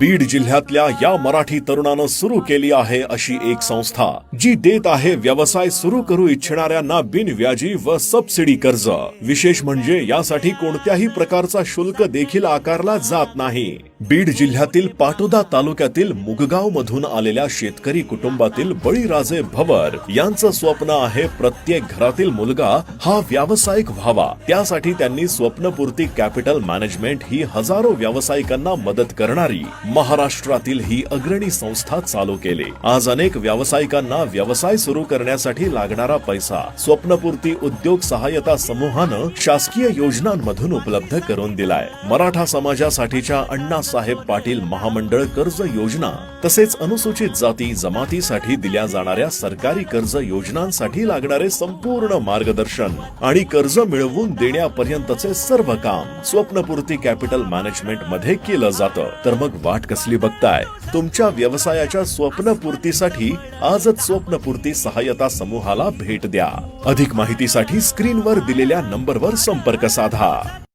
बीड जिल्ह्यातल्या या मराठी तरुणानं सुरू केली आहे अशी एक संस्था जी देत आहे व्यवसाय सुरू करू इच्छिणाऱ्यांना बिनव्याजी व सबसिडी कर्ज. विशेष म्हणजे यासाठी कोणत्याही प्रकारचा शुल्क देखील आकारला जात नाही. बीड जिल्ह्यातील पाटोदा तालुक्यातील मुगगाव मधून आलेल्या शेतकरी कुटुंबातील बळीराजे भवर यांचं स्वप्न आहे प्रत्येक घरातील मुलगा हा व्यावसायिक व्हावा. त्यासाठी त्यांनी स्वप्नपूर्ती कॅपिटल मॅनेजमेंट ही हजारो व्यावसायिकांना मदत करणारी महाराष्ट्रातील ही अग्रणी संस्था चालू केली. आज अनेक व्यावसायिकांना व्यवसाय सुरू करण्यासाठी लागणारा पैसा स्वप्नपूर्ती उद्योग सहाय्यता समूहानं शासकीय योजनांमधून उपलब्ध करून दिलाय. मराठा समाजासाठीच्या अण्णा अण्णासाहेब पाटील महामंडळ कर्ज योजना तसेच अनुसूचित जाती जमातीसाठी दिल्या जाणाऱ्या सरकारी कर्ज योजनांसाठी लागणारे संपूर्ण मार्गदर्शन आणि कर्ज मिळवून देण्यापर्यंतचे सर्व काम स्वप्नपूर्ती कॅपिटल मॅनेजमेंटमध्ये केलं जातं. तर मग वाट कसली बघताय? तुमच्या व्यवसायाच्या स्वप्नपूर्तीसाठी आजच स्वप्नपूर्ती सहाय्यता समूहाला भेट द्या. अधिक माहितीसाठी स्क्रीनवर दिलेल्या नंबरवर संपर्क साधा.